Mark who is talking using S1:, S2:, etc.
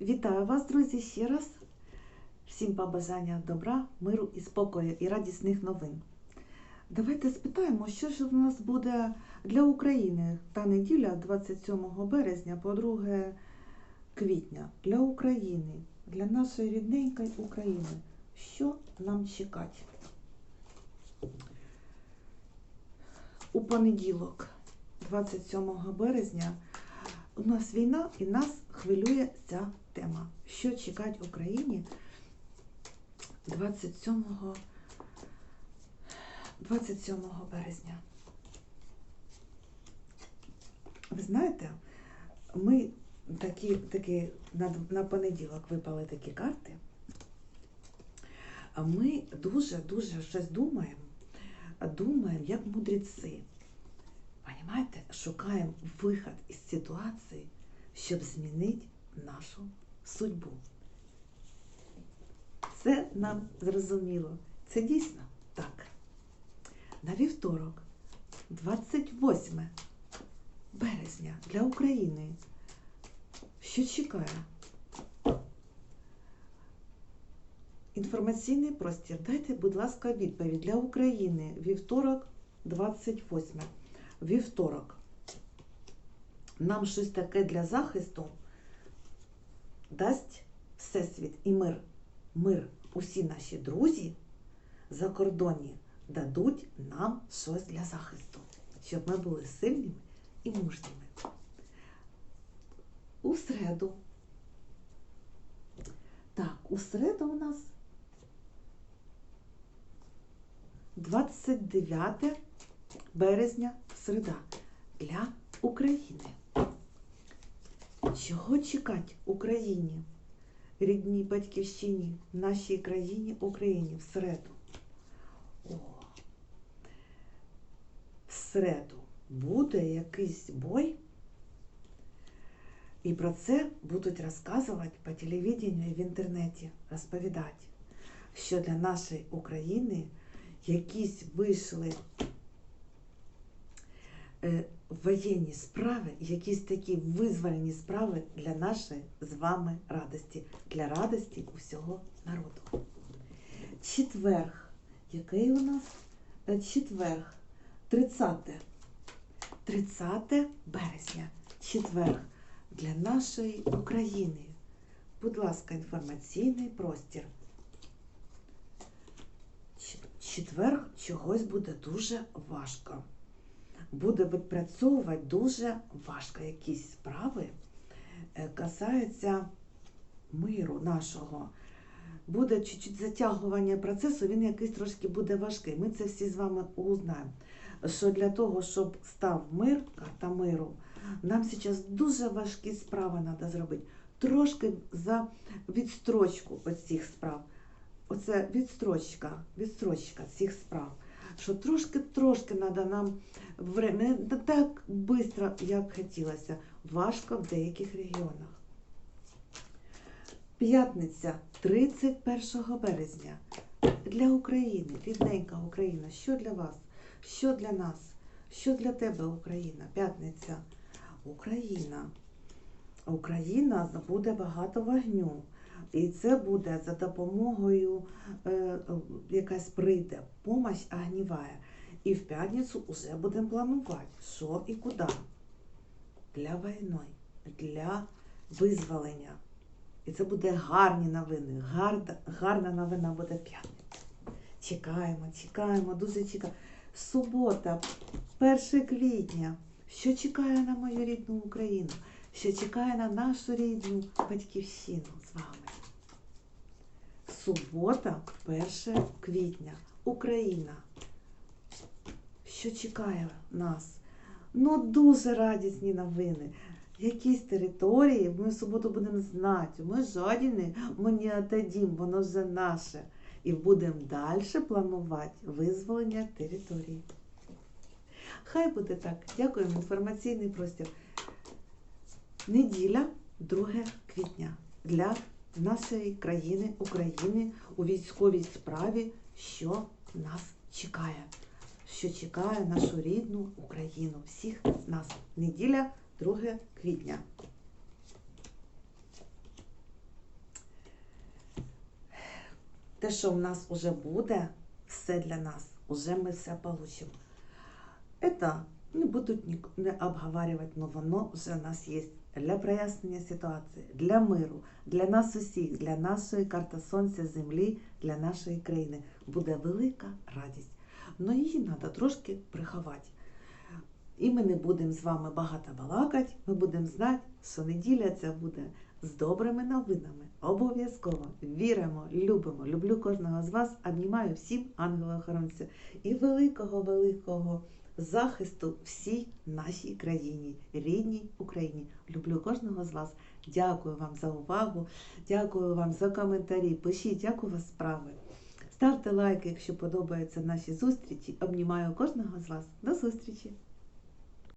S1: Вітаю вас, друзі, ще раз. Всім побажання добра, миру і спокою і радісних новин. Давайте спитаємо, що ж у нас буде для України та неділя 27 березня по 2 квітня для України, для нашої рідненької України. Що нам чекати? У понеділок, 27 березня, у нас війна і нас хвилює ця тема. Що чекати Україні 27, 27 березня? Ви знаєте, ми такі, такі на, на понеділок випали такі карти. Ми дуже-дуже щось думаємо, думаємо, як мудреці. Понимаєте, шукаємо вихід із ситуації, щоб змінити нашу судьбу. Це нам зрозуміло. Це дійсно так. На вівторок, 28 березня для України. Що чекає? Інформаційний простір. Дайте, будь ласка, відповідь для України. Вівторок, 28 вівторок. Нам щось таке для захисту дасть Всесвіт і мир. Мир. Усі наші друзі за кордоні дадуть нам щось для захисту, щоб ми були сильними і мужніми. У середу. Так, у середу у нас 29 березня середа для України. Чого чекати Україні, рідній батьківщині, нашій країні Україні в середу? О, в середу буде якийсь бой, і про це будуть розказувати по телевіденню і в інтернеті, розповідати, що для нашої України якісь вийшли е, воєнні справи, якісь такі визвольні справи для нашої з вами радості, для радості усього народу. Четверг. Який у нас? Е, Четверг. 30. 30 березня. Четверг. Для нашої України. Будь ласка, інформаційний простір. Четверг чогось буде дуже важко буде відпрацьовувати дуже важко якісь справи, е, касаються миру нашого. Буде чуть-чуть затягування процесу, він якийсь трошки буде важкий. Ми це всі з вами узнаємо. Що для того, щоб став мир, карта миру, нам зараз дуже важкі справи треба зробити. Трошки за відстрочку оцих справ. Оце відстрочка, відстрочка цих справ що трошки-трошки треба нам не так швидко, як хотілося, важко в деяких регіонах. П'ятниця 31 березня для України, рідненька Україна. Що для вас? Що для нас? Що для тебе Україна? П'ятниця. Україна. Україна буде багато вогню. І це буде за допомогою е, якась прийде помощь огнівая. І в п'ятницю вже будемо планувати, що і куди. Для війни, для визволення. І це буде гарні новини. Гарна, гарна новина буде в п'ятницю. Чекаємо, чекаємо, дуже чекаємо. Субота, 1 квітня. Що чекає на мою рідну Україну? Що чекає на нашу рідну батьківщину з вами? Субота, 1 квітня, Україна. Що чекає нас? Ну, дуже радісні новини. Якісь території ми в суботу будемо знати. Ми жодні, ми не віддадимо, воно вже наше. І будемо далі планувати визволення території. Хай буде так. Дякуємо. Інформаційний простір. Неділя, 2 квітня. для нашої країни України у військовій справі, що нас чекає, що чекає нашу рідну Україну, всіх нас. Неділя, 2 квітня. Те, що в нас вже буде, все для нас, уже ми все получимо. Это не будуть не обговорювати, але воно вже у нас є для прояснення ситуації, для миру, для нас усіх, для нашої карти сонця, землі, для нашої країни. Буде велика радість. Но її треба трошки приховати. І ми не будемо з вами багато балакати, ми будемо знати, що неділя ця буде з добрими новинами. Обов'язково віримо, любимо. Люблю кожного з вас. Обнімаю всім ангелів-охоронців і великого, великого захисту всій нашій країні, рідній Україні. Люблю кожного з вас. Дякую вам за увагу, дякую вам за коментарі. Пишіть, як у вас справи. Ставте лайки, якщо подобаються наші зустрічі. Обнімаю кожного з вас. До зустрічі!